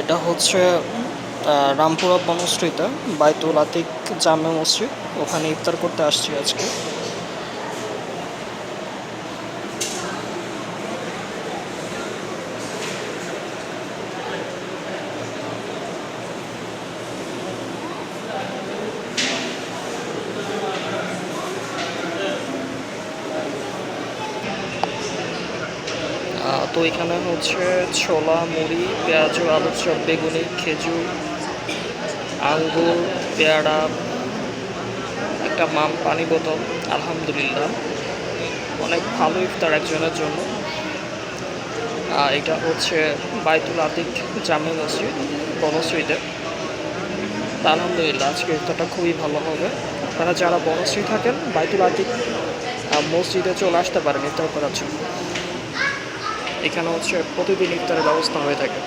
এটা হচ্ছে রামপুরা বনশ্রীতে বাইতুল আতিক জামে মসজিদ। ওখানে ইফতার করতে আসছি আজকে। তো এখানে হচ্ছে ছোলা মুড়ি পেঁয়াজ আলুর চপ বেগুনি খেজুর আঙ্গুর পেয়ারা একটা মাম পানি বোতল আলহামদুলিল্লাহ। অনেক ভালো ইফতার একজনের জন্য। আহ, এটা হচ্ছে বাইতুল আতিক জামে মসজিদ বনশ্রীতে আলহামদুলিল্লাহ আজকে ইফতারটা খুবই ভালো হবে। আপনারা যারা বনশ্রী থাকেন বাইতুল আতিক মসজিদে চলে আসতে পারেন ইফতার করার জন্য। এখানে হচ্ছে প্রতিদিন ইফতারের ব্যবস্থা হয়ে থাকে।